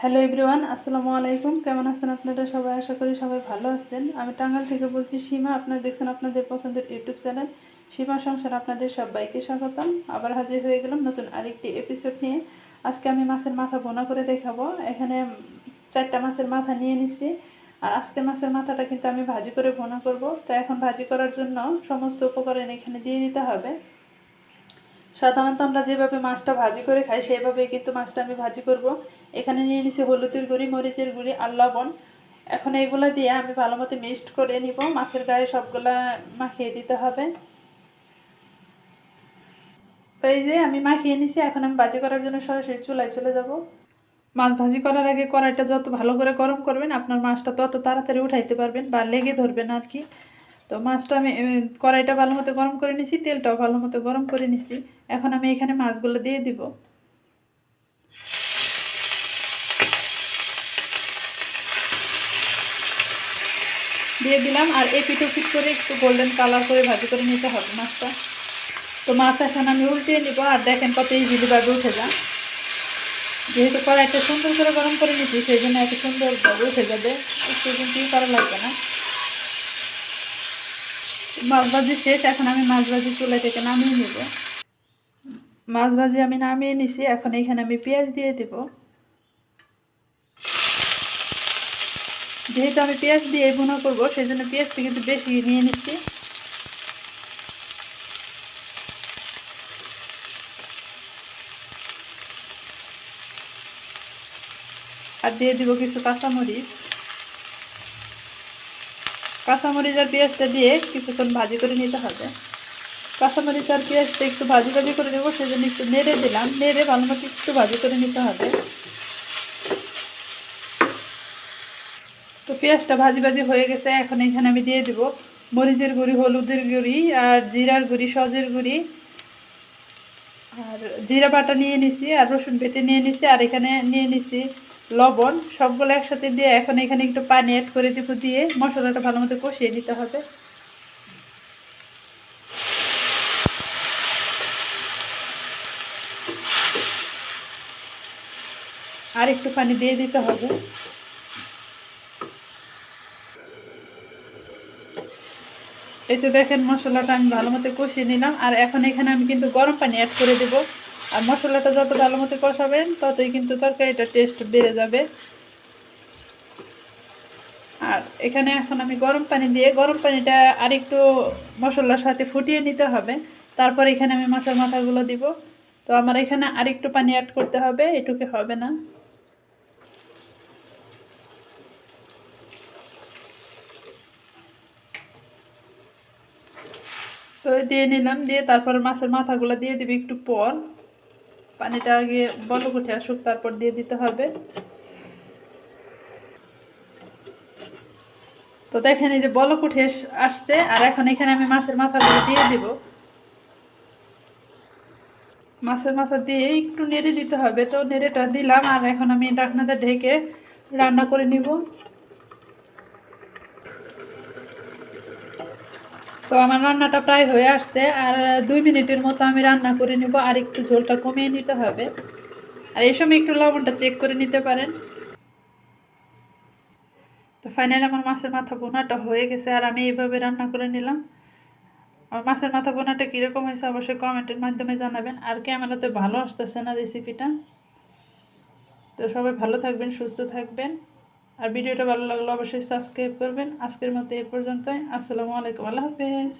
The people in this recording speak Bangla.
হ্যালো এভরিওয়ান, আসসালামু আলাইকুম। কেমন আছেন আপনারা সবাই? আশা করি সবাই ভালো আছেন। আমি টাঙ্গাল থেকে বলছি সীমা। আপনারা দেখছেন আপনাদের পছন্দের ইউটিউব চ্যানেল সীমা সংসার আপনাদের সবাইকে স্বাগতম। আবার হাজির হয়ে গেলাম নতুন আরেকটি এপিসোড নিয়ে। আজকে আমি মাছের মাথা বোনা করে দেখাবো। এখানে চারটা মাছের মাথা নিয়ে নিছি। আর আজকে মাছের মাথাটা কিন্তু আমি ভাজি করে বোনা করব। তো এখন ভাজি করার জন্য সমস্ত উপকরণ এখানে দিয়ে দিতে হবে। সাধারণত আমরা যেভাবে মাছটা ভাজি করে খাই, সেইভাবেই কিন্তু মাছটা আমি ভাজি করব। এখানে নিয়ে নিছি হলুদের গুঁড়ি, মরিচের গুঁড়ি আর লবণ। এখন এইগুলো দিয়ে আমি ভালো মতো মিক্সড করে নিব। মাছের গায়ে সবগুলা মাখিয়ে দিতে হবে। তো এই যে আমি মাখিয়ে নিছি, এখন আমি ভাজি করার জন্য সরাসরি চুলায় চলে যাব। মাছ ভাজি করার আগে কড়াইটা যত ভালো করে গরম করবেন, আপনার মাছটা তত তাড়াতাড়ি উঠাইতে পারবেন বা লেগে ধরবেন আর কি। তো মাছটা আমি কড়াইটা ভালো মতো গরম করে নিছি, তেলটাও ভালো মতো গরম করে নিছি। এখন আমি এখানে মাছগুলো দিয়ে দিব। দিয়ে দিলাম, আর এই পিঠো পিঠ করে একটু গোল্ডেন কালার করে ভাজি করে নিতে হবে মাছটা। তো মাছ এখন আমি উল্টিয়ে নিব, আর দেখেন কত ইজিলিভাবে উঠে যান যেহেতু কড়াইটা সুন্দর করে গরম করে নিচ্ছি সেই জন্য এত সুন্দরভাবে উঠে যাবে, একটু কিন্তু করা লাগবে না। মাছ ভাজি শেষ, এখন আমি মাছ ভাজি চুলা থেকে নামিয়ে নিব। মাছ ভাজি আমি নামিয়ে নিছি, এখন এখানে আমি পেঁয়াজ দিয়ে দেব। যেহেতু আমি পেঁয়াজ দিয়ে ভুনা করব সেই জন্য পেঁয়াজটা কিন্তু বেশি নিয়ে নিচ্ছি। আর দিয়ে দিব কিছু কাঁচামরিচ। কাঁচামরিচ আর পেঁয়াজটা দিয়ে কিছুক্ষণ ভাজি করে নিতে হবে। কাঁচামরিচ আর পেঁয়াজটা একটু ভাজি ভাজি করে নেব, সেজন্য একটু নেড়ে দিলাম। নেড়ে ভালো মতো একটু ভাজি করে নিতে হবে। তো পেঁয়াজটা ভাজি ভাজি হয়ে গেছে, এখন এখানে আমি দিয়ে দিব মরিচের গুঁড়ি, হলুদের গুঁড়ি আর জিরার গুঁড়ি, সজের গুঁড়ি। আর জিরা বাটা নিয়ে নিছি আর রসুন পেটে নিয়ে নিছি আর এখানে নিয়ে নিছি লবণ সবগুলো একসাথে দিয়ে এখন এখানে একটু পানি অ্যাড করে দিব দিয়ে মশলাটা ভালো মতো কষিয়ে নিতে হবে। আর একটু পানি দিয়ে দিতে হবে। এই তো দেখেন মশলাটা আমি ভালো মতো কষিয়ে নিলাম। আর এখন এখানে আমি কিন্তু গরম পানি অ্যাড করে দেব। আর মশলাটা যত ভালো মতো কষাবেন, ততই কিন্তু তরকারিটা টেস্ট বেড়ে যাবে। আর এখানে এখন আমি গরম পানি দিয়ে, গরম পানিটা আর একটু মশলার সাথে ফুটিয়ে নিতে হবে। তারপর এখানে আমি মাছের মাথাগুলো দিব। তো আমার এখানে আর একটু পানি অ্যাড করতে হবে, এটুকু হবে না। তো দিয়ে নিলাম, দিয়ে তারপর মাছের মাথাগুলো দিয়ে দিবি একটু পর। পানিটা আগে বলক উঠে আসুক, তারপর দিয়ে দিতে হবে। তো দেখেন এই যে বলক উঠে আসছে, আর এখন এখানে আমি মাছের মাথাগুলো দিয়ে দিব। মাছের মাথা দিয়ে একটু নেড়ে দিতে হবে। তো নেড়েটা দিলাম, আর এখন আমি ডাকনাতে ঢেকে রান্না করে নিব। তো আমার রান্নাটা প্রায় হয়ে আসছে আর দুই মিনিটের মতো আমি রান্না করে নেব আর একটু ঝোলটা কমিয়ে নিতে হবে। আর এই সময় একটু লবণটা চেক করে নিতে পারেন। তো ফাইনালি আমার মাছের মাথা বোনাটা হয়ে গেছে আর আমি এইভাবে রান্না করে নিলাম। আমার মাছের মাথা বোনাটা কীরকম হয়েছে অবশ্যই কমেন্টের মাধ্যমে জানাবেন। আর ক্যামেরাতে ভালো আসতেছে না রেসিপিটা তো সবাই ভালো থাকবেন, সুস্থ থাকবেন। আর ভিডিওটা ভালো লাগলে অবশ্যই সাবস্ক্রাইব করবেন। আজকের মতো এ পর্যন্তই। আসসালামু আলাইকুম। আল্লাহ হাফেজ।